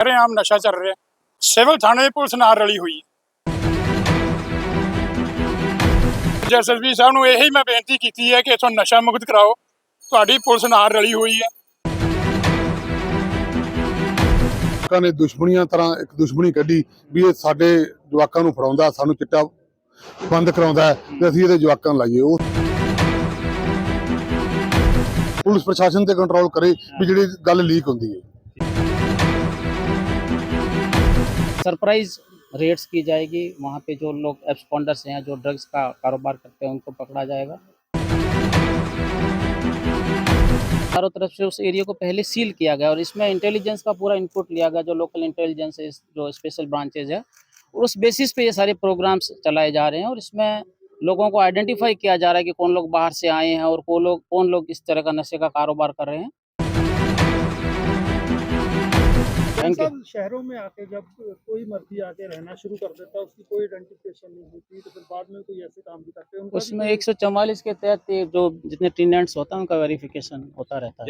ਸ਼ਰੇਆਮ ਨਸ਼ਾ ਚੱਲ ਰਿਹਾ। ਸਿਵਲ ਥਾਣੇ ਦੀ ਪੁਲਿਸ ਨਾਲ ਰਲੀ ਹੋਈ। ਜਸਐਸਪੀ ਸਾਹਿਬ ਨੂੰ ਇਹੀ ਮੈਂ ਬੇਨਤੀ ਕੀਤੀ ਹੈ ਕਿ ਇਥੋਂ ਨਸ਼ਾ ਮੁਕਤ ਕਰਾਓ। ਤੁਹਾਡੀ ਪੁਲਿਸ ਨਾਲ ਰਲੀ ਹੋਈ ਹੈ। ਲੋਕਾਂ ਨੇ ਦੁਸ਼ਮਣੀਆਂ ਤਰ੍ਹਾਂ ਇੱਕ ਦੁਸ਼ਮਣੀ ਕੱਢੀ ਵੀ ਇਹ ਸਾਡੇ ਜਵਾਕਾਂ ਨੂੰ ਫੜਾਉਂਦਾ, ਸਾਨੂੰ ਚਿੱਟਾ ਬੰਦ ਕਰਾਉਂਦਾ ਹੈ ਤੇ ਅਸੀਂ ਇਹਦੇ ਜਵਾਕਾਂ ਲਾਈਏ। ਉਹ ਪੁਲਿਸ ਪ੍ਰਸ਼ਾਸਨ ਤੇ ਕੰਟਰੋਲ ਕਰੇ ਵੀ ਜਿਹੜੀ ਗੱਲ ਲੀਕ ਹੁੰਦੀ ਹੈ। सरप्राइज़ रेड्स की जाएगी। वहाँ पे जो लोग एब्सपॉन्डर्स हैं जो ड्रग्स का कारोबार करते हैं, उनको पकड़ा जाएगा। चारों तरफ़ से उस एरिया को पहले सील किया गया और इसमें इंटेलिजेंस का पूरा इनपुट लिया गया, जो लोकल इंटेलिजेंस है, जो स्पेशल ब्रांचेज है। और उस बेसिस पे ये सारे प्रोग्राम्स चलाए जा रहे हैं और इसमें लोगों को आइडेंटिफाई किया जा रहा है कि कौन लोग बाहर से आए हैं और कौन लोग कौन लोग इस तरह का नशे का कारोबार कर रहे हैं। थैंक शहरों में आके जब कोई मर्ज़ी आके रहना शुरू कर देता है उसकी कोई आइडेंटिफिकेशन नहीं होती तो फिर बाद में कोई ऐसे काम भी करते हैं उसमें एक सौ चौवालीस के तहत जो जितने टेनेंट्स होता है उनका वेरिफिकेशन होता रहता है।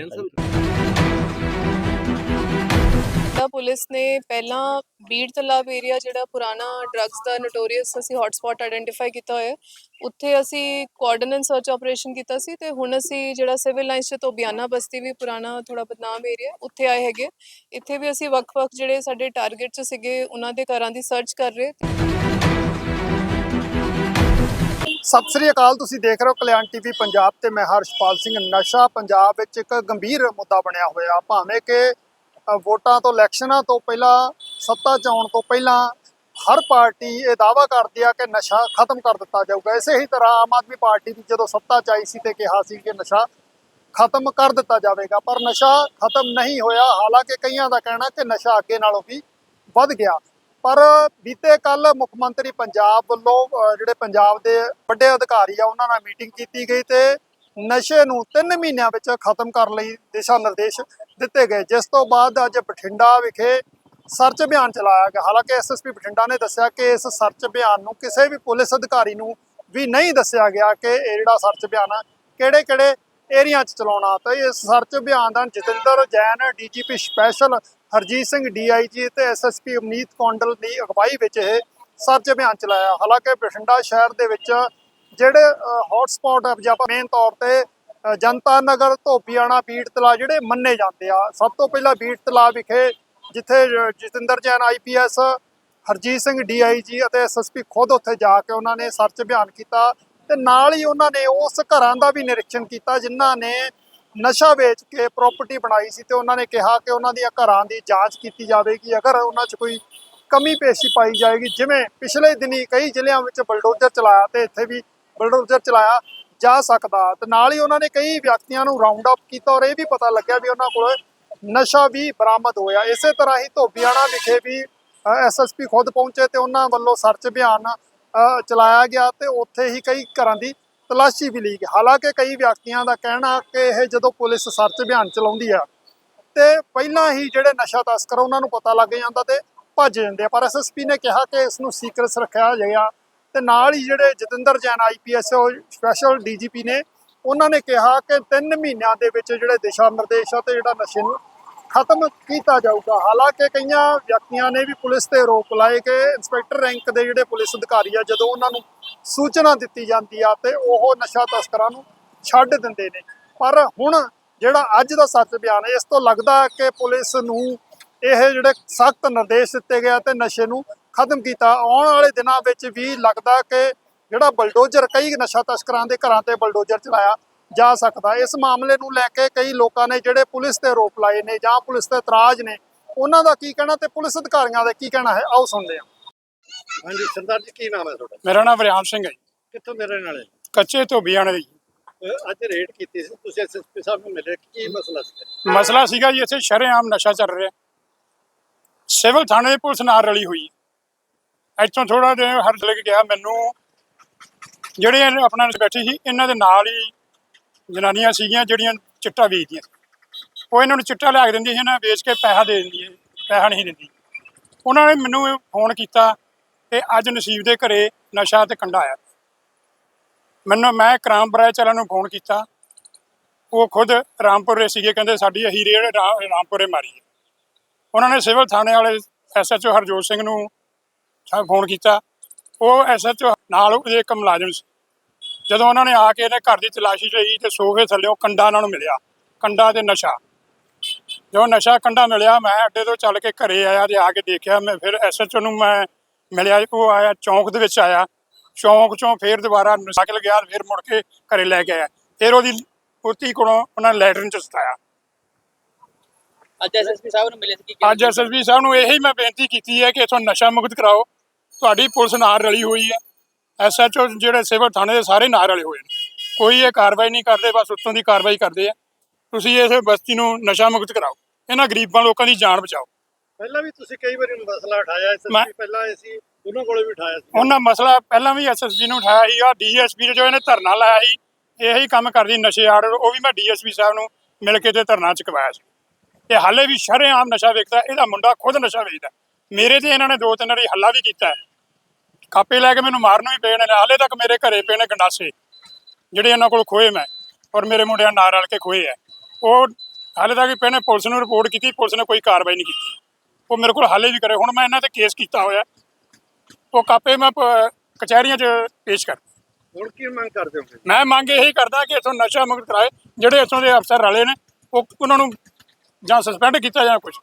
ਤਾਂ ਪੁਲਿਸ ਨੇ ਪਹਿਲਾਂ ਬੀੜ ਤਲਾਬ ਏਰੀਆ ਜਿਹੜਾ ਪੁਰਾਣਾ ਡਰੱਗਸ ਦਾ ਨੋਟੋਰੀਅਸ ਅਸੀਂ ਹੌਟਸਪੌਟ ਆਇਡੈਂਟੀਫਾਈ ਕੀਤਾ ਹੋਇਆ ਉੱਥੇ ਅਸੀਂ ਕੋਆਰਡੀਨੇਟ ਸਰਚ ਆਪਰੇਸ਼ਨ ਕੀਤਾ ਸੀ ਤੇ ਹੁਣ ਅਸੀਂ ਜਿਹੜਾ ਸਿਵਲ ਲਾਈਨਸ ਤੋਂ ਬਿਆਨਾ ਬਸਤੀ ਵੀ ਪੁਰਾਣਾ ਥੋੜਾ ਬਦਨਾਮ ਏਰੀਆ ਉੱਥੇ ਆਏ ਹੈਗੇ ਇੱਥੇ ਵੀ ਅਸੀਂ ਵੱਖ-ਵੱਖ ਜਿਹੜੇ ਸਾਡੇ ਟਾਰਗੇਟ ਚ ਸੀਗੇ, ਉਹਨਾਂ ਦੇ ਘਰਾਂ ਦੀ ਸਰਚ ਕਰ ਰਹੇ ਸਤਿ ਸ੍ਰੀ ਅਕਾਲ, ਤੁਸੀਂ ਦੇਖ ਰਹੇ ਹੋ ਕਲਿਆਣ ਟੀਵੀ ਪੰਜਾਬ ਤੇ ਮੈਂ ਹਰਸ਼ਪਾਲ ਸਿੰਘ। ਨਸ਼ਾ ਪੰਜਾਬ ਵਿੱਚ ਇੱਕ ਗੰਭੀਰ ਮੁੱਦਾ ਬਣਿਆ ਹੋਇਆ, ਭਾਵੇਂ ਕਿ ਵੋਟਾਂ ਤੋਂ ਇਲੈਕਸ਼ਨਾਂ ਤੋਂ ਪਹਿਲਾਂ, ਸੱਤਾ 'ਚ ਆਉਣ ਤੋਂ ਪਹਿਲਾਂ ਹਰ ਪਾਰਟੀ ਇਹ ਦਾਅਵਾ ਕਰਦੀ ਆ ਕਿ ਨਸ਼ਾ ਖਤਮ ਕਰ ਦਿੱਤਾ ਜਾਊਗਾ। ਇਸੇ ਹੀ ਤਰ੍ਹਾਂ ਆਮ ਆਦਮੀ ਪਾਰਟੀ ਵੀ ਜਦੋਂ ਸੱਤਾ 'ਚ ਆਈ ਸੀ ਤੇ ਕਿਹਾ ਸੀ ਕਿ ਨਸ਼ਾ ਖਤਮ ਕਰ ਦਿੱਤਾ ਜਾਵੇਗਾ, ਪਰ ਨਸ਼ਾ ਖਤਮ ਨਹੀਂ ਹੋਇਆ। ਹਾਲਾਂਕਿ ਕਈਆਂ ਦਾ ਕਹਿਣਾ ਕਿ ਨਸ਼ਾ ਅੱਗੇ ਨਾਲੋਂ ਵੀ ਵੱਧ ਗਿਆ। ਪਰ ਬੀਤੇ ਕੱਲ ਮੁੱਖ ਮੰਤਰੀ ਪੰਜਾਬ ਵੱਲੋਂ ਜਿਹੜੇ ਪੰਜਾਬ ਦੇ ਵੱਡੇ ਅਧਿਕਾਰੀ ਆ, ਉਹਨਾਂ ਨਾਲ ਮੀਟਿੰਗ ਕੀਤੀ ਗਈ ਤੇ ਨਸ਼ੇ ਨੂੰ 3 ਮਹੀਨਿਆਂ ਵਿੱਚ ਖਤਮ ਕਰਨ ਲਈ ਦਿਸ਼ਾ ਨਿਰਦੇਸ਼ ਦਿੱਤੇ ਗਏ। ਜਿਸ ਤੋਂ ਬਾਅਦ ਅੱਜ ਬਠਿੰਡਾ ਵਿਖੇ ਸਰਚ ਅਭਿਆਨ ਚਲਾਇਆ ਗਿਆ। ਹਾਲਾਂਕਿ ਐਸਐਸਪੀ ਬਠਿੰਡਾ ਨੇ ਦੱਸਿਆ ਕਿ ਇਸ ਸਰਚ ਅਭਿਆਨ ਨੂੰ ਕਿਸੇ ਵੀ ਪੁਲਿਸ ਅਧਿਕਾਰੀ ਨੂੰ ਵੀ ਨਹੀਂ ਦੱਸਿਆ ਗਿਆ ਕਿ ਇਹ ਜਿਹੜਾ ਸਰਚ ਅਭਿਆਨ ਆ ਕਿਹੜੇ ਕਿਹੜੇ ਏਰੀਆ 'ਚ ਚਲਾਉਣਾ। ਤਾਂ ਇਸ ਸਰਚ ਅਭਿਆਨ ਦਾ Jatinder Jain, DGP special Harjeet Singh, DIG ਤੇ ਐਸਐਸਪੀ ਅਮਨੀਤ ਕੌਂਡਲ ਦੀ ਅਗਵਾਈ ਵਿੱਚ ਇਹ ਸਰਚ ਅਭਿਆਨ ਚਲਾਇਆ। ਹਾਲਾਂਕਿ ਬਠਿੰਡਾ ਸ਼ਹਿਰ ਦੇ ਵਿੱਚ ਜਿਹੜੇ ਹੌਟ ਸਪੌਟ ਆ ਪੰਜਾਬ ਮੇਨ ਤੌਰ ਤੇ ਜਨਤਾ ਨਗਰ, ਧੋਬੀਆਣਾ ਬੀੜ ਤਲਾ ਜਿਹੜੇ ਮੰਨੇ ਜਾਂਦੇ ਆ। ਸਭ ਤੋਂ ਪਹਿਲਾਂ ਬੀੜ ਤਲਾ ਵਿਖੇ ਜਿੱਥੇ ਜਤਿੰਦਰ ਜੈਨ ਆਈਪੀਐਸ ਹਰਜੀਤ ਸਿੰਘ ਡੀਆਈਜੀ ਅਤੇ ਐਸਐਸਪੀ ਖੁਦ ਉੱਥੇ ਜਾ ਕੇ ਉਹਨਾਂ ਨੇ ਸਰਚ ਅਭਿਆਨ ਕੀਤਾ ਤੇ ਨਾਲ ਹੀ ਉਹਨਾਂ ਨੇ ਉਸ ਘਰਾਂ ਦਾ ਵੀ ਨਿਰੀਖਣ ਕੀਤਾ ਜਿਨ੍ਹਾਂ ਨੇ ਨਸ਼ਾ ਵੇਚ ਕੇ ਪ੍ਰਾਪਰਟੀ ਬਣਾਈ ਸੀ ਤੇ ਉਹਨਾਂ ਨੇ ਕਿਹਾ ਕਿ ਉਹਨਾਂ ਦੀਆਂ ਘਰਾਂ ਦੀ ਜਾਂਚ ਕੀਤੀ ਜਾਵੇਗੀ। ਅਗਰ ਉਹਨਾਂ 'ਚ ਕੋਈ ਕਮੀ ਪੇਸ਼ੀ ਪਾਈ ਜਾਏਗੀ, ਜਿਵੇਂ ਪਿਛਲੇ ਦਿਨੀ ਕਈ ਜ਼ਿਲ੍ਹਿਆਂ ਵਿੱਚ ਬਲਡੋਜ਼ਰ ਚਲਾਇਆ ਤੇ ਇੱਥੇ ਵੀ ਬਲਡੋਜ਼ਰ ਚਲਾਇਆ ਜਾ ਸਕਦਾ। ਤੇ ਨਾਲ ਹੀ ਉਹਨਾਂ ਨੇ ਕਈ ਵਿਅਕਤੀਆਂ ਨੂੰ ਰਾਉਂਡ ਅਪ ਕੀਤਾ ਔਰ ਇਹ ਵੀ ਪਤਾ ਲੱਗਿਆ ਵੀ ਉਹਨਾਂ ਕੋਲ ਨਸ਼ਾ ਵੀ ਬਰਾਮਦ ਹੋਇਆ। ਇਸੇ ਤਰ੍ਹਾਂ ਹੀ ਧੋਬੀਆਣਾ ਵਿਖੇ ਵੀ ਐਸਐਸਪੀ ਖੁਦ ਪਹੁੰਚੇ ਤੇ ਉਹਨਾਂ ਵੱਲੋਂ ਸਰਚ ਅਭਿਆਨ ਚਲਾਇਆ ਗਿਆ ਤੇ ਉੱਥੇ ਹੀ ਕਈ ਘਰਾਂ ਦੀ ਤਲਾਸ਼ੀ ਵੀ ਲਈ ਗਈ। ਹਾਲਾਂਕਿ ਕਈ ਵਿਅਕਤੀਆਂ ਦਾ ਕਹਿਣਾ ਕਿ ਇਹ ਜਦੋਂ ਪੁਲਿਸ ਸਰਚ ਅਭਿਆਨ ਚਲਾਉਂਦੀ ਆ ਤੇ ਪਹਿਲਾਂ ਹੀ ਜਿਹੜੇ ਨਸ਼ਾ ਤਸਕਰ ਉਹਨਾਂ ਨੂੰ ਪਤਾ ਲੱਗ ਜਾਂਦਾ ਤੇ ਭੱਜ ਜਾਂਦੇ ਆ। ਪਰ ਐਸਐਸਪੀ ਨੇ ਕਿਹਾ ਕਿ ਇਸ ਨੂੰ ਸੀਕ੍ਰੇਟਸ ਰੱਖਿਆ ਗਿਆ। ਤੇ ਨਾਲ ਹੀ ਜਿਹੜੇ Jatinder Jain IPS special DGP ਨੇ, ਉਹਨਾਂ ਨੇ ਕਿਹਾ ਕਿ 3 ਮਹੀਨਿਆਂ ਦੇ ਵਿੱਚ ਜਿਹੜੇ ਦਿਸ਼ਾ ਨਿਰਦੇਸ਼ ਆ ਤੇ ਜਿਹੜਾ ਨਸ਼ੇ ਨੂੰ ਖਤਮ ਕੀਤਾ ਜਾਊਗਾ। ਹਾਲਾਂਕਿ ਕਈਆਂ ਵਿਅਕਤੀਆਂ ਨੇ ਵੀ ਪੁਲਿਸ ਤੇ ਆਰੋਪ ਲਾਏ ਕਿ ਇੰਸਪੈਕਟਰ ਰੈਂਕ ਦੇ ਜਿਹੜੇ ਪੁਲਿਸ ਅਧਿਕਾਰੀ ਆ, ਜਦੋਂ ਉਹਨਾਂ ਨੂੰ ਸੂਚਨਾ ਦਿੱਤੀ ਜਾਂਦੀ ਆ ਤੇ ਉਹ ਨਸ਼ਾ ਤਸਕਰਾਂ ਨੂੰ ਛੱਡ ਦਿੰਦੇ ਨੇ। ਪਰ ਹੁਣ ਜਿਹੜਾ ਅੱਜ ਦਾ ਸੱਚ ਬਿਆਨ ਹੈ, ਇਸ ਤੋਂ ਲੱਗਦਾ ਕਿ ਪੁਲਿਸ ਨੂੰ ਇਹ ਜਿਹੜੇ ਸਖਤ ਨਿਰਦੇਸ਼ ਦਿੱਤੇ ਗਿਆ ਤੇ ਨਸ਼ੇ ਨੂੰ ਖਤਮ ਕੀਤਾ। ਆਉਣ ਵਾਲੇ ਦਿਨਾਂ ਵਿੱਚ ਵੀ ਲੱਗਦਾ ਕਿ ਜਿਹੜਾ ਬਲਡੋਜ਼ਰ ਕਈ ਨਸ਼ਾ ਤਸਕਰਾਂ ਦੇ ਘਰਾਂ ਤੇ ਬਲਡੋਜ਼ਰ ਚਲਾਇਆ ਜਾ ਸਕਦਾ। ਇਸ ਮਾਮਲੇ ਨੂੰ ਲੈ ਕੇ ਕਈ ਲੋਕਾਂ ਨੇ ਜਿਹੜੇ ਪੁਲਿਸ ਤੇ ਆਰੋਪ ਲਾਏ ਨੇ ਜਾਂ ਪੁਲਿਸ ਤੇ ਇਤਰਾਜ਼ ਨੇ ਉਹਨਾਂ ਦਾ ਕੀ ਕਹਿਣਾ ਤੇ ਪੁਲਿਸ ਅਧਿਕਾਰੀਆਂ ਦਾ ਕੀ ਕਹਿਣਾ ਹੈ? ਆਓ ਸੁਣਦੇ ਹਾਂ ਹਾਂਜੀ ਸਰਦਾਰ ਜੀ ਕੀ ਨਾਮ ਹੈ ਤੁਹਾਡਾ? ਮੇਰਾ ਨਾਮ ਵਰਿਆਮ ਸਿੰਘ ਹੈ। ਕਿੱਥੋਂ ਮੇਰੇ ਨਾਲ ਕੱਚੇ ਧੋਬੀਆਣੇ ਦੀ ਅੱਜ ਰੇਡ ਕੀਤੀ ਸੀ। ਤੁਸੀਂ ਐਸਐਸਪੀ ਸਾਹਿਬ ਨੂੰ ਮਿਲੇ ਕੀ ਮਸਲਾ ਸੀ ਮਸਲਾ ਸੀਗਾ ਜੀ ਇੱਥੇ ਸ਼ਰੇਆਮ ਨਸ਼ਾ ਚੱਲ ਰਿਹਾ। ਸਿਵਲ ਥਾਣੇ ਦੀ ਪੁਲਿਸ ਨਾਲ ਰਲੀ ਹੋਈ ਇੱਥੋਂ ਥੋੜਾ ਜਿਹਾ ਹਰ ਜ਼ਿਲ੍ਹੇ ਗਿਆ, ਮੈਨੂੰ ਜਿਹੜੇ ਆਪਣਾ ਬੈਠੇ ਸੀ, ਇਹਨਾਂ ਦੇ ਨਾਲ ਹੀ ਜਨਾਨੀਆਂ ਸੀਗੀਆਂ, ਜਿਹੜੀਆਂ ਚਿੱਟਾ ਵੇਚਦੀਆਂ। ਉਹ ਇਹਨਾਂ ਨੂੰ ਚਿੱਟਾ ਲਿਆ ਕੇ ਦਿੰਦੀ ਸੀ ਇਹਨਾਂ ਵੇਚ ਕੇ ਪੈਸਾ ਦੇ ਦਿੰਦੀ ਹੈ ਪੈਸਾ ਨਹੀਂ ਦਿੰਦੀ। ਉਹਨਾਂ ਨੇ ਮੈਨੂੰ ਫੋਨ ਕੀਤਾ ਕਿ ਅੱਜ ਨਸੀਬ ਦੇ ਘਰੇ ਨਸ਼ਾ ਤੇ ਕੰਡਾ ਆਇਆ। ਮੈਨੂੰ, ਮੈਂ ਕ੍ਰਾਮ ਬਰਾਜ ਵਾਲਿਆਂ ਨੂੰ ਫੋਨ ਕੀਤਾ। ਉਹ ਖੁਦ ਰਾਮਪੁਰੇ ਸੀਗੇ, ਕਹਿੰਦੇ ਸਾਡੀ ਅਹੀ ਰੇਡ ਰਾਮਪੁਰੇ ਮਾਰੀ ਹੈ। ਉਹਨਾਂ ਨੇ ਸਿਵਲ ਥਾਣੇ ਵਾਲੇ ਐਸਐਚਓ ਹਰਜੋਤ ਸਿੰਘ ਨੂੰ ਸਾ- ਫੋਨ ਕੀਤਾ। ਉਹ ਐਸਐਚਓ ਨਾਲ ਉਹਦੇ ਇੱਕ ਮੁਲਾਜ਼ਮ ਸੀ। ਜਦੋਂ ਉਹਨਾਂ ਨੇ ਆ ਕੇ ਇਹਨੇ ਘਰ ਦੀ ਤਲਾਸ਼ੀ ਲਈ ਤੇ ਸੋਫੇ ਥੱਲੇੋਂ ਕੰਡਾ ਉਹਨਾਂ ਨੂੰ ਮਿਲਿਆ ਕੰਡਾ ਤੇ ਨਸ਼ਾ। ਜਦੋਂ ਨਸ਼ਾ ਕੰਡਾ ਮਿਲਿਆ ਮੈਂ ਅੱਡੇ ਤੋਂ ਚੱਲ ਕੇ ਘਰੇ ਆਇਆ ਤੇ ਆ ਕੇ ਦੇਖਿਆ ਮੈਂ ਫਿਰ ਐਸਐਚਓ ਨੂੰ ਮੈਂ ਮਿਲਿਆ ਉਹ ਆਇਆ ਚੌਂਕ ਦੇ ਵਿੱਚ ਆਇਆ। ਚੌਂਕ ਚੋਂ ਫੇਰ ਦੁਬਾਰਾ ਸਾਈਕਲ ਗਿਆ ਫਿਰ ਮੁੜ ਕੇ ਘਰੇ ਲੈ ਕੇ ਆਇਆ। ਫਿਰ ਉਹਦੀ ਉਤੀ ਕੋਲੋਂ ਉਹਨਾਂ ਲੈਟਰਨ ਚ ਸਤਾਇਆ। ਅੱਜ ਐਸਐਸਪੀ ਸਾਹਿਬ ਨੂੰ ਮਿਲੇ ਸੀ ਅੱਜ ਐਸਐਸਪੀ ਸਾਹਿਬ ਨੂੰ ਇਹੀ ਮੈਂ ਬੇਨਤੀ ਕੀਤੀ ਹੈ ਕਿ ਇਥੋਂ ਨਸ਼ਾ ਮੁਕਤ ਕਰਾਓ। ਤੁਹਾਡੀ ਪੁਲਿਸ ਨਾਲ ਰਲੀ ਹੋਈ ਹੈ। ਐਸਐਚਓ ਜਿਹੜੇ ਸਿਵਲ ਥਾਣੇ ਦੇ ਸਾਰੇ ਨਾਲ ਰਲੇ ਹੋਏ ਨੇ। ਕੋਈ ਇਹ ਕਾਰਵਾਈ ਨਹੀਂ ਕਰਦੇ ਬਸ ਉੱਤੋਂ ਦੀ ਕਾਰਵਾਈ ਕਰਦੇ ਆ। ਤੁਸੀਂ ਇਸ ਬਸਤੀ ਨੂੰ ਨਸ਼ਾ ਮੁਕਤ ਕਰਾਓ। ਇਹਨਾਂ ਗਰੀਬਾਂ ਲੋਕਾਂ ਦੀ ਜਾਨ ਬਚਾਓ। ਪਹਿਲਾਂ ਵੀ ਤੁਸੀਂ ਕਈ ਵਾਰੀ ਮਸਲਾ ਉਠਾਇਆ ਇਸ ਮੈਂ- ਪਹਿਲਾਂ ਅਸੀਂ ਉਹਨਾਂ ਕੋਲੇ ਵੀ ਉਠਾਇਆ ਸੀ। ਉਹਨਾਂ ਮਸਲਾ ਪਹਿਲਾਂ ਵੀ ਐਸਐਸਪੀ ਨੂੰ ਉਠਾਇਆ ਸੀਗਾ। ਡੀਐਸਪੀ ਜੋ ਇਹਨੇ ਧਰਨਾ ਲਾਇਆ ਸੀ ਇਹੀ ਕੰਮ ਕਰਦੀ ਨਸ਼ੇ ਆੜ ਉਹ ਵੀ ਮੈਂ ਡੀਐਸਪੀ ਸਾਹਿਬ ਨੂੰ ਮਿਲ ਕੇ ਤੇ ਧਰਨਾ ਚੁਕਵਾਇਆ ਸੀ। ਤੇ ਹਾਲੇ ਵੀ ਸ਼ਰੇਆਮ ਨਸ਼ਾ ਵੇਚਦਾ ਇਹਦਾ ਮੁੰਡਾ ਖੁਦ ਨਸ਼ਾ ਵੇਚਦਾ। ਮੇਰੇ ਤੇ ਇਹਨਾਂ ਨੇ ਦੋ ਤਿੰਨ ਵਾਰੀ ਹੱਲਾ ਵੀ ਕੀਤਾ। ਕਾਪੇ ਲੈ ਕੇ ਮੈਨੂੰ ਮਾਰਨ ਵੀ ਪਏ ਨੇ ਹਾਲੇ ਤੱਕ ਮੇਰੇ ਘਰੇ ਪਏ ਨੇ ਗੰਡਾਸੇ ਜਿਹੜੇ ਇਹਨਾਂ ਕੋਲ ਖੋਏ ਮੈਂ ਔਰ ਮੇਰੇ ਮੁੰਡਿਆਂ ਨਾਲ ਰਲ ਕੇ ਖੋਏ ਹੈ ਉਹ ਹਾਲੇ ਤੱਕ ਪਏ ਨੇ ਪੁਲਿਸ ਨੂੰ ਰਿਪੋਰਟ ਕੀਤੀ ਪੁਲਿਸ ਨੇ ਕੋਈ ਕਾਰਵਾਈ ਨਹੀਂ ਕੀਤੀ। ਉਹ ਮੇਰੇ ਕੋਲ ਹਾਲੇ ਵੀ ਕਰੇ ਹੁਣ ਮੈਂ ਇਹਨਾਂ ਤੇ ਕੇਸ ਕੀਤਾ ਹੋਇਆ। ਉਹ ਕਾਪੇ ਮੈਂ ਕਚਹਿਰੀਆਂ 'ਚ ਪੇਸ਼ ਕਰ ਹੁਣ ਕੀ ਮੰਗ ਕਰਦੇ ਹੋ? ਮੈਂ ਮੰਗ ਇਹੀ ਕਰਦਾ ਕਿ ਇਥੋਂ ਨਸ਼ਾ ਮੁਕਤ ਕਰਾਏ ਜਿਹੜੇ ਇਥੋਂ ਦੇ ਅਫਸਰ ਰਲੇ ਨੇ ਉਹ ਉਹਨਾਂ ਨੂੰ ਜਾਂ ਸਸਪੈਂਡ ਕੀਤਾ ਜਾਂ ਕੁਝ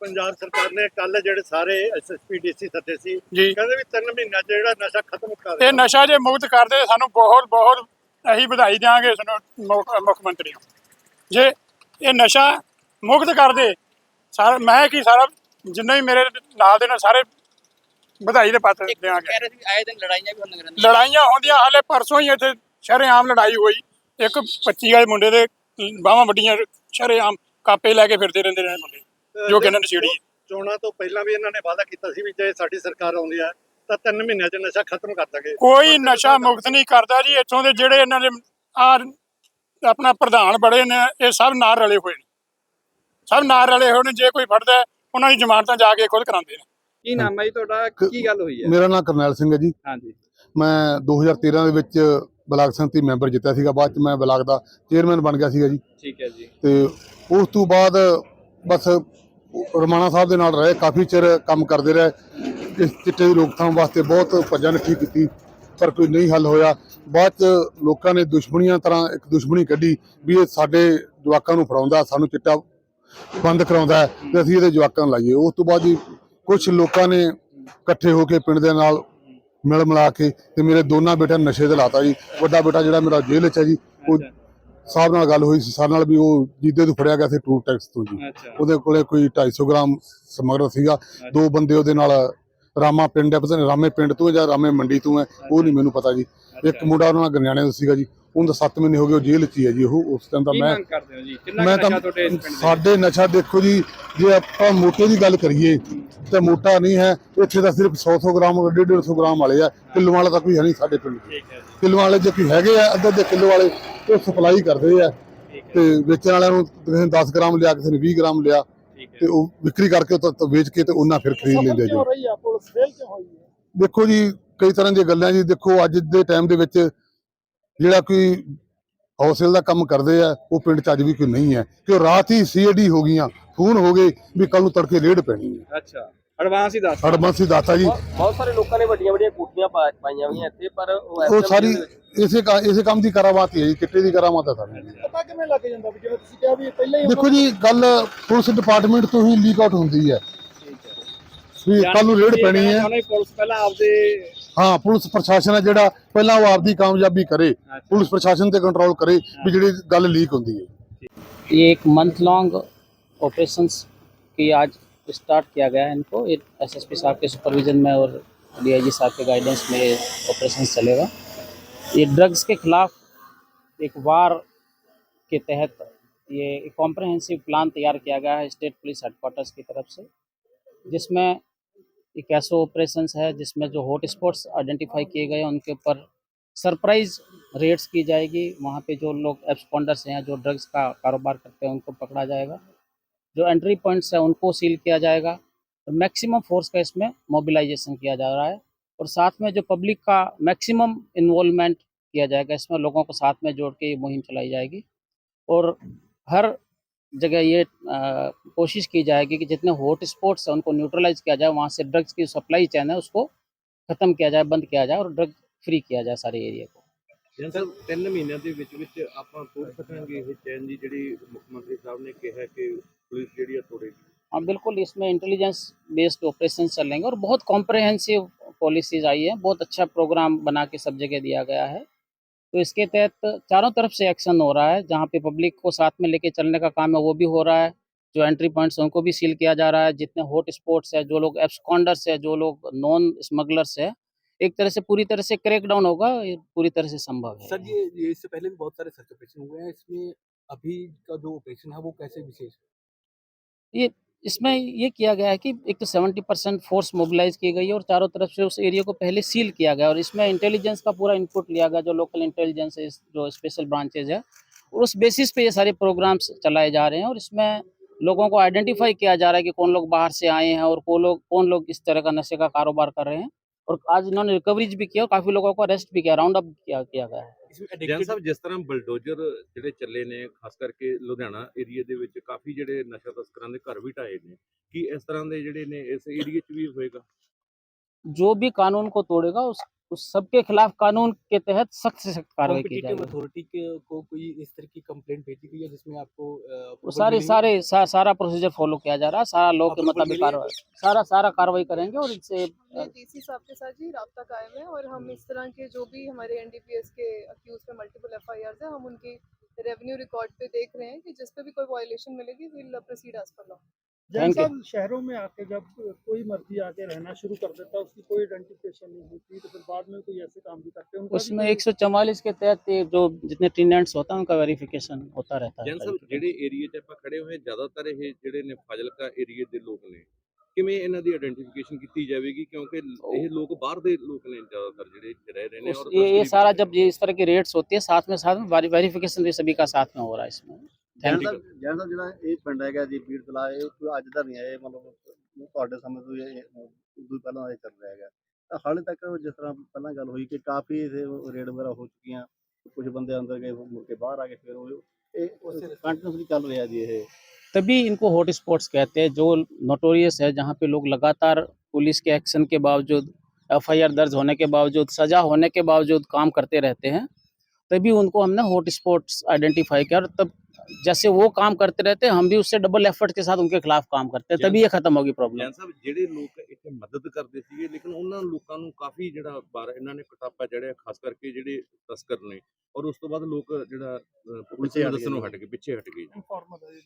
ਪੰਜਾਬ ਸਰਕਾਰ ਨੇ ਕੱਲ ਜਿਹੜੇ ਸਾਰੇ ਐਸਐਸਪੀ ਡੀਸੀ ਸੱਦੇ ਸੀ ਜੀ। ਕਹਿੰਦੇ ਵੀ 3 ਮਹੀਨਾ 'ਚ ਜਿਹੜਾ ਨਸ਼ਾ ਖਤਮ ਕਰ ਇਹ ਨਸ਼ਾ ਜੇ ਮੁਕਤ ਕਰਦੇ ਸਾਨੂੰ ਬਹੁਤ ਬਹੁਤ ਅਸੀਂ ਵਧਾਈ ਦਿਆਂਗੇ ਇਸ ਮੁੱਖ ਮੰਤਰੀ ਨੂੰ। ਜੇ ਇਹ ਨਸ਼ਾ ਮੁਕਤ ਕਰਦੇ ਸਾਰਾ ਮੈਂ ਕੀ ਸਾਰਾ ਜਿੰਨੇ ਵੀ ਮੇਰੇ ਨਾਲ ਦੇ ਨੇ ਸਾਰੇ ਵਧਾਈ ਦੇ ਪਾਤਰ ਇੱਕ ਲੜਾਈਆਂ ਹੁੰਦੀਆਂ ਹਾਲੇ ਪਰਸੋਂ ਹੀ ਇੱਥੇ ਸ਼ਰੇਆਮ ਲੜਾਈ ਹੋਈ। ਇੱਕ 25 ਵਾਲੇ ਮੁੰਡੇ ਦੇ ਬਾਹਾਂ ਵੱਡੀਆਂ ਸ਼ਰੇਆਮ ਕਾਪੇ ਲੈ ਕੇ ਫਿਰਦੇ ਰਹਿੰਦੇ ਨੇ ਮੁੰਡੇ। ਜੋ ਕਿ ਇਹਨਾਂ ਨੇ ਛੇੜੀ ਹੈ। ਚੋਣਾਂ ਤੋਂ ਪਹਿਲਾਂ ਵੀ ਇਹਨਾਂ ਨੇ ਵਾਅਦਾ ਕੀਤਾ ਸੀ ਵੀ ਜੇ ਸਾਡੀ ਸਰਕਾਰ ਆਉਂਦੀ ਹੈ ਤਾਂ ਤਿੰਨ ਮਹੀਨਿਆਂ 'ਚ ਨਸ਼ਾ ਖਤਮ ਕਰ ਦਾਂਗੇ। ਕੋਈ ਨਸ਼ਾ ਮੁਕਤ ਨਹੀਂ ਕਰਦਾ ਜੀ ਇੱਥੋਂ ਦੇ ਜਿਹੜੇ ਇਹਨਾਂ ਦੇ ਆ ਆਪਣਾ ਪ੍ਰਧਾਨ ਬੜੇ ਨੇ ਇਹ ਸਭ ਨਾਲ ਰਲੇ ਹੋਏ ਨੇ। ਸਭ ਨਾਲ ਰਲੇ ਹੋਏ ਨੇ ਜੇ ਕੋਈ ਫੜਦਾ ਹੈ, ਉਹਨਾਂ ਦੀ ਜ਼ਮਾਨਤਾਂ ਜਾ ਕੇ ਖੁਦ ਕਰਾਉਂਦੇ ਨੇ। ਕੀ ਨਾਮ ਹੈ ਜੀ ਤੁਹਾਡਾ? ਕੀ ਗੱਲ ਹੋਈ ਹੈ? ਮੇਰਾ ਨਾਮ ਕਰਨੈਲ ਸਿੰਘ ਹੈ ਜੀ। ਹਾਂਜੀ। ਮੈਂ 2013 ਦੇ ਵਿੱਚ ਬਲਾਕ ਸੰਮਤੀ ਮੈਂਬਰ ਜਿੱਤਿਆ ਸੀਗਾ ਬਾਅਦ ਚ ਮੈਂ ਬਲਾਕ ਦਾ ਚੇਅਰਮੈਨ ਬਣ ਗਿਆ ਸੀਗਾ ਜੀ। ਠੀਕ ਹੈ ਜੀ। ਤੇ ਉਸ ਤੋਂ ਬਾਅਦ ਬਸ ਰਮਾਣਾ ਸਾਹਿਬ ਦੇ ਨਾਲ ਰਹੇ, ਕਾਫੀ ਚਿਰ ਕੰਮ ਕਰਦੇ ਰਹੇ। ਇਸ ਚਿੱਟੇ ਦੀ ਰੋਕਥਾਮ ਵਾਸਤੇ ਬਹੁਤ ਭੱਜਾ ਨੱਠੀ ਕੀਤੀ, ਪਰ ਕੋਈ ਨਹੀਂ ਹੱਲ ਹੋਇਆ। ਬਾਅਦ ਚ ਲੋਕਾਂ ਨੇ ਦੁਸ਼ਮਣੀਆਂ ਤਰ੍ਹਾਂ ਇੱਕ ਦੁਸ਼ਮਣੀ ਕੱਢੀ ਵੀ ਇਹ ਸਾਡੇ ਜਵਾਕਾਂ ਨੂੰ ਫੜਾਉਂਦਾ, ਸਾਨੂੰ ਚਿੱਟਾ ਬੰਦ ਕਰਾਉਂਦਾ ਹੈ ਤੇ ਅਸੀਂ ਇਹਦੇ ਜਵਾਕਾਂ ਨੂੰ ਲਾਈਏ। ਉਸ ਤੋਂ ਬਾਅਦ ਜੀ ਕੁਝ ਲੋਕਾਂ ਨੇ ਇਕੱਠੇ ਹੋ ਕੇ ਪਿੰਡ ਦੇ ਨਾਲ ਮਿਲ ਮਿਲਾ ਕੇ ਤੇ ਮੇਰੇ ਦੋਨਾਂ ਬੇਟਿਆਂ ਨੂੰ ਨਸ਼ੇ ਤੇ ਲਾਤਾ ਜੀ। ਵੱਡਾ ਬੇਟਾ ਜਿਹੜਾ ਮੇਰਾ ਜੇਲ੍ਹ 'ਚ ਹੈ ਜੀ, ਉਹ ਸਾਹਿਬ ਨਾਲ ਗੱਲ ਹੋਈ ਸੀ ਸਾਡੇ ਨਾਲ ਵੀ ਉਹ ਜੀਦੇ ਤੋਂ ਫੜਿਆ ਗਿਆ ਸੀ ਟੂਰ ਟੈਕਸ ਤੋਂ ਜੀ। ਉਹਦੇ ਕੋਲੇ ਕੋਈ 250 ਗ੍ਰਾਮ ਸਮਗਰ ਸੀਗਾ। ਦੋ ਬੰਦੇ ਉਹਦੇ ਨਾਲ ਰਾਮਾ ਪਿੰਡ ਹੈ ਪਤਾ ਨਹੀਂ ਰਾਮੇ ਪਿੰਡ ਤੋਂ ਹੈ ਜਾਂ ਰਾਮੇ ਮੰਡੀ ਤੋਂ ਹੈ ਉਹ ਨਹੀਂ ਮੈਨੂੰ ਪਤਾ ਜੀ। ਇੱਕ ਮੁੰਡਾ ਉਹਨਾਂ ਨਾਲ ਗੰਜਾਣੇ ਦਾ ਸੀਗਾ ਜੀ। ਉਹਦਾ 7 ਮਹੀਨੇ ਹੋ ਗਏ ਉਹ ਜੇਲ੍ਹ 'ਚ ਹੀ ਹੈ ਜੀ ਉਹ ਉਸ ਟਾਈਮ ਦਾ ਕੀ ਮੈਂ ਮੰਗ ਕਰਦੇ ਹੋ ਜੀ? ਕਿੰਨਾ ਮੈਂ ਕੁ ਤਾਂ ਨਸ਼ਾ ਤੁਹਾਡੇ ਇਸ ਪਿੰਡ ਦੇ ਸਾਡੇ ਨਸ਼ਾ ਦੇਖੋ ਜੀ ਜੇ ਆਪਾਂ ਮੋਟੇ ਦੀ ਗੱਲ ਕਰੀਏ ਤੇ ਮੋਟਾ ਨਹੀਂ ਹੈ ਇੱਥੇ ਤਾਂ ਸਿਰਫ 100 100 ਗ੍ਰਾਮ 150 150 ਗ੍ਰਾਮ ਵਾਲੇ ਆ ਕਿਲੋ ਵਾਲਾ ਤਾਂ ਕੋਈ ਹੈ ਨਹੀਂ ਸਾਡੇ ਪਿੰਡ 'ਚ। ਠੀਕ ਹੈ ਜੀ। ਕਿਲੋ ਵਾਲੇ ਜੇ ਕੋਈ ਹੈਗੇ ਆ ਅੱਧੇ ਅੱਧੇ ਕਿਲੋ ਵਾਲੇ ਉਹ ਸਪਲਾਈ ਕਰਦੇ ਆ। ਠੀਕ ਹੈ। ਤੇ ਵੇਚਣ ਵਾਲਿਆਂ ਨੂੰ ਕਿਸੇ ਨੇ 10 ਗ੍ਰਾਮ ਲਿਆ ਕਿਸੇ ਨੇ 20 ਗ੍ਰਾਮ ਲਿਆ ਠੀਕ ਹੈ। ਤੇ ਉਹ ਵਿਕਰੀ ਕਰਕੇ ਉਹ ਤਾਂ ਵੇਚ ਕੇ ਤੇ ਉਹਨਾਂ ਫਿਰ ਖਰੀਦ ਲੈਂਦੇ ਜੀ। ਕਿਉਂ ਰਹੀ ਆ? ਪੁਲਿਸ ਫੇਲ ਕਿਉਂ ਹੋਈ ਹੈ? ਦੇਖੋ ਜੀ ਕਈ ਤਰ੍ਹਾਂ ਦੀਆਂ ਗੱਲਾਂ ਜੀ ਦੇਖੋ ਅੱਜ ਦੇ ਟਾਈਮ ਦੇ ਵਿੱਚ ਜਿਹੜਾ ਕੋਈ ਹੌਸਲੇ ਦਾ ਕੰਮ ਕਰਦੇ ਆ ਉਹ ਪਿੰਡ 'ਚ ਅੱਜ ਵੀ ਕੋਈ ਨਹੀਂ ਹੈ। ਕਿ ਉਹ ਰਾਤ ਹੀ ਸੀਏਡੀ ਹੋ ਗਈਆਂ ਫੋਨ ਹੋ ਗਏ ਵੀ ਕੱਲ ਨੂੰ ਤੜਕੇ ਰੇਡ ਪੈਣੀ ਹੈ। ਅੱਛਾ ਐਡਵਾਂਸ ਹੀ ਦੱਸ। ਹਰਬੰਸੀ ਦਾਤਾ ਜੀ। ਬਹੁਤ ਸਾਰੇ ਲੋਕਾਂ ਨੇ ਵੱਡੀਆਂ ਵੱਡੀਆਂ ਕੋਠੀਆਂ ਪਾਈਆਂ ਹੋਈਆਂ ਇੱਥੇ ਪਰ ਉਹ ਸਾਰੀ ਇਸੇ ਕੰਮ ਦੀ ਕਰਾਮਾਤ ਹੀ ਹੈ ਜੀ ਚਿੱਟੇ ਦੀ ਕਰਾਮਾਤ ਹੈ ਸਾਰੀ। ਪਤਾ ਕਿਵੇਂ ਲੱਗ ਜਾਂਦਾ ਵੀ ਜਿਵੇਂ ਤੁਸੀਂ ਕਿਹਾ ਵੀ ਪਹਿਲਾਂ ਹੀ ਦੇਖੋ ਜੀ ਗੱਲ ਪੁਲਿਸ ਡਿਪਾਰਟਮੈਂਟ ਤੋਂ ਹੀ ਲੀਕ ਆਊਟ ਹੁੰਦੀ ਹੈ। ਵੀ ਕੱਲ ਨੂੰ ਰੇਡ ਪੈਣੀ ਹੈ ਉਹਨੇ ਪੁਲਿਸ ਪਹਿਲਾਂ ਆਪਦੇ ਹਾਂ ਪੁਲਿਸ ਪ੍ਰਸ਼ਾਸਨ ਹੈ ਜਿਹੜਾ ਪਹਿਲਾਂ ਉਹ ਆਪਦੀ ਕਾਮਯਾਬੀ ਕਰੇ ਪੁਲਿਸ ਪ੍ਰਸ਼ਾਸਨ ਤੇ ਕੰਟਰੋਲ ਕਰੇ ਵੀ ਜਿਹੜੀ ਗੱਲ ਲੀਕ ਹੁੰਦੀ ਹੈ ये एक मंथ लॉन्ग ऑपरेशंस की आज स्टार्ट किया गया है इनको ये एसएसपी साहब के सुपरविजन में और डीआईजी साहब के गाइडेंस में ये ऑपरेशन चलेगा ये ड्रग्स के खिलाफ एक वार के तहत ये एक कॉम्प्रहेंसिव प्लान तैयार किया गया है स्टेट पुलिस हेडक्वार्टर्स की तरफ से जिसमें एक ऐसा ऑपरेशन है जिसमें जो हॉट स्पॉट्स आइडेंटिफाई किए गए उनके ऊपर सरप्राइज़ रेड्स की जाएगी। वहाँ पे जो लोग एब्सपॉन्डर्स हैं जो ड्रग्स का कारोबार करते हैं, उनको पकड़ा जाएगा। जो एंट्री पॉइंट्स हैं, उनको सील किया जाएगा। तो मैक्सिमम फोर्स का इसमें मोबिलाइजेशन किया जा रहा है। और साथ में जो पब्लिक का मैक्सिमम इन्वॉल्वमेंट किया जाएगा, इसमें लोगों को साथ में जोड़ के ये मुहिम चलाई जाएगी। और हर जगह ये अ, कोशिश की जाएगी कि जितने हॉट स्पॉट्स हैं उनको न्यूट्रलाइज किया जाए वहाँ से ड्रग्स की सप्लाई चैन है उसको ख़त्म किया जाए बंद किया जाए और ड्रग फ्री किया जाए सारे एरिया को ਜਨ ਸਾਹਿਬ ਤਿੰਨ ਮਹੀਨਿਆਂ ਦੇ ਵਿੱਚ ਵਿੱਚ ਆਪਾਂ ਤੋੜ ਸਕਾਂਗੇ ਇਹ ਚੈਨ ਦੀ ਜਿਹੜੀ ਮੁੱਖ ਮੰਤਰੀ ਸਾਹਿਬ ਨੇ ਕਿਹਾ ਕਿ ਪੁਲਿਸ ਜਿਹੜੀ ਆ ਤੋੜੇਗੀ हाँ बिल्कुल इसमें इंटेलिजेंस बेस्ड ऑपरेशन चलेंगे और बहुत कॉम्प्रहेंसिव पॉलिसीज आई है बहुत अच्छा प्रोग्राम बना के सब जगह दिया गया है तो इसके तहत चारों तरफ़ से एक्शन हो रहा है जहाँ पे पब्लिक को साथ में लेके चलने का काम है वो भी हो रहा है। जो एंट्री पॉइंट्स हैं उनको भी सील किया जा रहा है। जितने हॉट स्पॉट्स है जो लोग एब्सकॉन्डर्स है जो लोग नॉन स्मगलर्स है एक तरह से पूरी तरह से क्रैक डाउन होगा ये पूरी तरह से संभव है। सर ये ये इससे पहले भी बहुत सारे सर्च ऑपरेशन हुए हैं इसमें अभी का जो ऑपरेशन है वो कैसे विशेष ये इसमें ये किया गया है कि एक तो 70 परसेंट फोर्स मोबिलाइज की गई है और चारों तरफ़ से उस एरिया को पहले सील किया गया और इसमें इंटेलिजेंस का पूरा इनपुट लिया गया जो लोकल इंटेलिजेंस है जो स्पेशल ब्रांचेज है। और उस बेसिस पे ये सारे प्रोग्राम्स चलाए जा रहे हैं और इसमें लोगों को आइडेंटिफाई किया जा रहा है कि कौन लोग बाहर से आए हैं और कौन लोग कौन लोग इस तरह का नशे का कारोबार कर रहे हैं। और आज इन्होंने रिकवरीज भी किया और काफ़ी लोगों को अरेस्ट भी किया राउंड अप किया किया गया है। ਜਨ addicted ਸਾਹਿਬ ਜਿਸ ਤਰ੍ਹਾਂ ਬਲਡੋਜ਼ਰ ਜਿਹੜੇ ਚੱਲੇ ਨੇ ਖਾਸ ਕਰਕੇ ਲੁਧਿਆਣਾ ਏਰੀਆ ਦੇ ਵਿੱਚ ਕਾਫੀ ਜਿਹੜੇ ਨਸ਼ਾ ਤਸਕਰਾਂ ਦੇ ਘਰ ਵੀ ਢਾਏ ਨੇ ਕੀ ਇਸ ਤਰ੍ਹਾਂ ਦੇ ਜਿਹੜੇ ਨੇ ਇਸ ਏਰੀਆ 'ਚ ਵੀ ਹੋਏਗਾ जो भी कानून को तोड़ेगा उस उस सबके खिलाफ कानून के तहत सख्त से सख्त कार्रवाई की जाएगी। अथॉरिटी के को कोई इस तरह की कंप्लेंट भेजी गई है जिसमें आपको वो सारे सारे सा, सारा प्रोसीजर फॉलो किया जा रहा है सारा लॉ के मुताबिक कार्रवाई सारा सारा कार्रवाई करेंगे और इससे डीसी साहब के साथ जी राब्ता कायम है और हम इस तरह के जो भी हमारे एनडीपीएस के अक्यूज पे मल्टीपल एफआईआर है हम उनकी रेवेन्यू रिकॉर्ड पे देख रहे हैं कि जिस पे भी कोई वायलेशन मिलेगी will proceed as per law जनता शहरों में आके जब कोई मर्ज़ी आके रहना शुरू कर देता है उसकी कोई आइडेंटिफिकेशन नहीं होती तो फिर बाद में कोई ऐसे काम भी करते हैं उसमें एक सौ चवालीस के तहत जो जितने टेनेंट्स होता है उनका वेरिफिकेशन होता रहता है ਜਿਹੜੇ ਏਰੀਆ 'ਚ ਆਪਾਂ ਖੜੇ ਹੋਏ ਜ਼ਿਆਦਾਤਰ ਇਹ ਜਿਹੜੇ ਨੇ ਫਾਜ਼ਿਲਕਾ ਏਰੀਆ ਦੇ लोग ने ਕਿਵੇਂ ਇਹਨਾਂ ਦੀ ਆਇਡੈਂਟੀਫਿਕੇਸ਼ਨ ਕੀਤੀ ਜਾਵੇਗੀ ਕਿਉਂਕਿ ਇਹ ਲੋਕ ਬਾਹਰ ਦੇ ਲੋਕ ਨੇ ਜ਼ਿਆਦਾਤਰ ਜਿਹੜੇ ਰਹਿ ਰਹੇ ਨੇ और ये ये सारा जब ये इस तरह के रेट्स होती है साथ में साथ में वेरिफिकेशन भी सभी का साथ में हो रहा है इसमें। ਜੈਨ थैंक यू ਸਾਹਿਬ ਜੈਨ ਸਾਹਿਬ ਜਿਹੜਾ ਇਹ ਪਿੰਡ ਹੈਗਾ ਜੀ ਬੀੜ ਤਲਾ ਇਹ ਕੋਈ ਅੱਜ ਦਾ ਨਹੀਂ ਹੈ ਇਹ ਮਤਲਬ ਤੁਹਾਡੇ ਸਮੇਂ ਤੋਂ ਇਹ ਉਦੋਂ ਪਹਿਲਾਂ ਇਹ ਚੱਲ ਰਿਹਾ ਹੈਗਾ ਤਾਂ ਹਾਲੇ ਤੱਕ ਜਿਸ ਤਰ੍ਹਾਂ ਪਹਿਲਾਂ ਗੱਲ ਹੋਈ ਕਿ ਕਾਫੀ ਇਹ ਰੇਡ ਵਗੈਰਾ ਹੋ ਚੁੱਕੀਆਂ ਕੁਝ ਬੰਦੇ ਅੰਦਰ ਗਏ ਮੁੜ ਕੇ ਬਾਹਰ ਆ ਗਏ ਫਿਰ ਉਹ ਇਹ ਕੰਟੀਨਿਊਸਲੀ ਚੱਲ ਰਿਹਾ ਜੀ ਇਹ तभी इनको हॉट स्पॉट्स कहते हैं जो नोटोरियस है जहाँ पे लोग लगातार पुलिस के एक्शन के बावजूद एफआईआर दर्ज होने के बावजूद सजा होने के बावजूद काम करते रहते हैं तभी उनको हमने हॉट स्पॉट्स आइडेंटिफाई किया और तब जैसे वो काम करते रहते हैं हम भी उससे डबल एफर्ट के साथ उनके खिलाफ काम करते हैं तभी ये खत्म होगी प्रॉब्लम ਜੈਨ ਸਾਹਿਬ ਜਿਹੜੇ ਲੋਕ ਇੱਥੇ ਮਦਦ ਕਰਦੇ ਸੀਗੇ ਲੇਕਿਨ ਉਹਨਾਂ ਲੋਕਾਂ ਨੂੰ ਕਾਫੀ ਜਿਹੜਾ ਬਾਰ ਇਹਨਾਂ ਨੇ ਕਟਾਪਾ ਚੜਿਆ ਖਾਸ ਕਰਕੇ ਜਿਹੜੇ ਤਸਕਰ ਨੇ ਔਰ ਉਸ ਤੋਂ ਬਾਅਦ ਲੋਕ ਜਿਹੜਾ ਅਹ, ਪੁਲਿਸ ਪਿੱਛੇ ਨੂੰ ਹਟ ਗਏ ਦੱਸਣੋਂ ਨੇ। ਹਟ ਗਏ ਪਿੱਛੇ ਹਟ ਗਏ informal है ये।